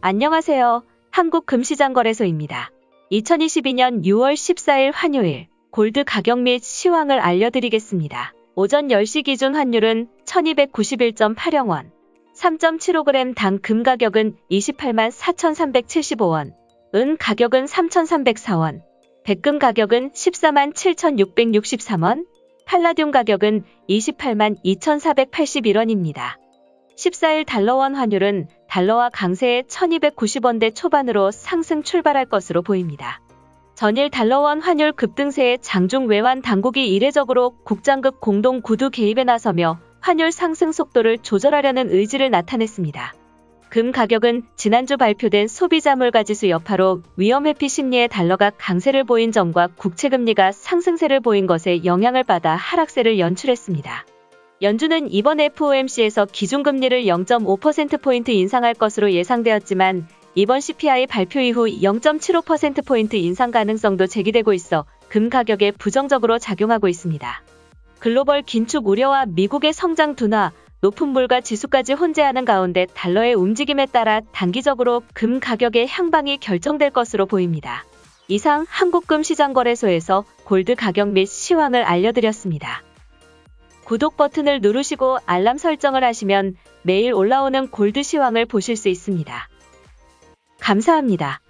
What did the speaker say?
안녕하세요. 한국금시장거래소입니다. 2022년 6월 14일 환요일 골드 가격 및 시황을 알려드리겠습니다. 오전 10시 기준 환율은 1291.8영원, 3.75g 당 금 가격은 28만 4,375원, 은 가격은 3,304원, 백금 가격은 14만 7,663원, 팔라듐 가격은 28만 2,481원입니다. 14일 달러원 환율은 달러와 강세의 1290원대 초반으로 상승 출발할 것으로 보입니다. 전일 달러원 환율 급등세에 장중 외환 당국이 이례적으로 국장급 공동 구두 개입에 나서며 환율 상승 속도를 조절하려는 의지를 나타냈습니다. 금 가격은 지난주 발표된 소비자 물가지수 여파로 위험 회피 심리의 달러가 강세를 보인 점과 국채 금리가 상승세를 보인 것에 영향을 받아 하락세를 연출했습니다. 연준은 이번 FOMC에서 기준금리를 0.5%포인트 인상할 것으로 예상되었지만 이번 CPI 발표 이후 0.75%포인트 인상 가능성도 제기되고 있어 금 가격에 부정적으로 작용하고 있습니다. 글로벌 긴축 우려와 미국의 성장 둔화, 높은 물가 지수까지 혼재하는 가운데 달러의 움직임에 따라 단기적으로 금 가격의 향방이 결정될 것으로 보입니다. 이상 한국금시장거래소에서 골드 가격 및 시황을 알려드렸습니다. 구독 버튼을 누르시고 알람 설정을 하시면 매일 올라오는 골드 시황을 보실 수 있습니다. 감사합니다.